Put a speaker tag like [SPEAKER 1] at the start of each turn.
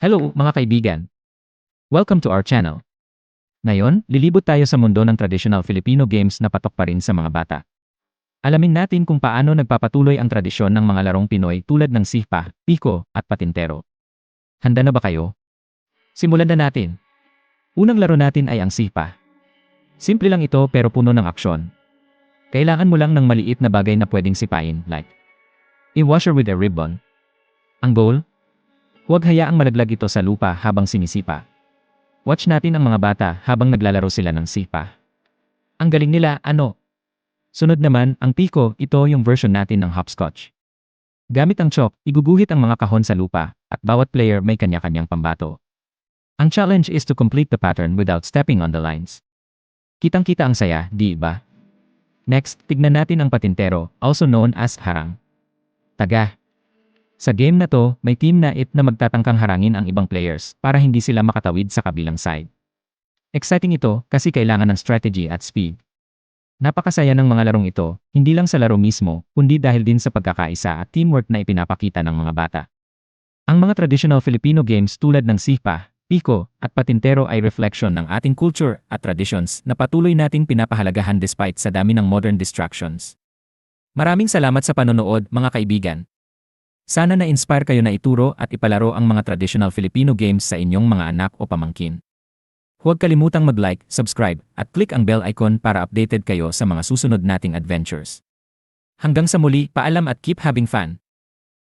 [SPEAKER 1] Hello mga kaibigan! Welcome to our channel. Ngayon, lilibot tayo sa mundo ng traditional Filipino games na patok pa rin sa mga bata. Alamin natin kung paano nagpapatuloy ang tradisyon ng mga larong Pinoy tulad ng sihpa, piko, at patintero. Handa na ba kayo? Simulan na natin. Unang laro natin ay ang sihpa. Simple lang ito pero puno ng aksyon. Kailangan mo lang ng maliit na bagay na pwedeng sipain like a washer with a ribbon. Ang goal? Huwag hayaang malaglag ito sa lupa habang sinisipa. Watch natin ang mga bata habang naglalaro sila ng sipa. Ang galing nila, ano? Sunod naman, ang piko, ito yung version natin ng hopscotch. Gamit ang chalk, iguguhit ang mga kahon sa lupa, at bawat player may kanya-kanyang pambato. Ang challenge is to complete the pattern without stepping on the lines. Kitang-kita ang saya, di ba? Next, tignan natin ang patintero, also known as harang. Taga. Sa game na to, may team na it na magtatangkang harangin ang ibang players para hindi sila makatawid sa kabilang side. Exciting ito kasi kailangan ng strategy at speed. Napakasaya ng mga larong ito, hindi lang sa laro mismo, kundi dahil din sa pagkakaisa at teamwork na ipinapakita ng mga bata. Ang mga traditional Filipino games tulad ng sipa, piko, at patintero ay reflection ng ating culture at traditions na patuloy nating pinapahalagahan despite sa dami ng modern distractions. Maraming salamat sa panonood, mga kaibigan. Sana na-inspire kayo na ituro at ipalaro ang mga traditional Filipino games sa inyong mga anak o pamangkin. Huwag kalimutang mag-like, subscribe, at click ang bell icon para updated kayo sa mga susunod nating adventures. Hanggang sa muli, paalam at keep having fun!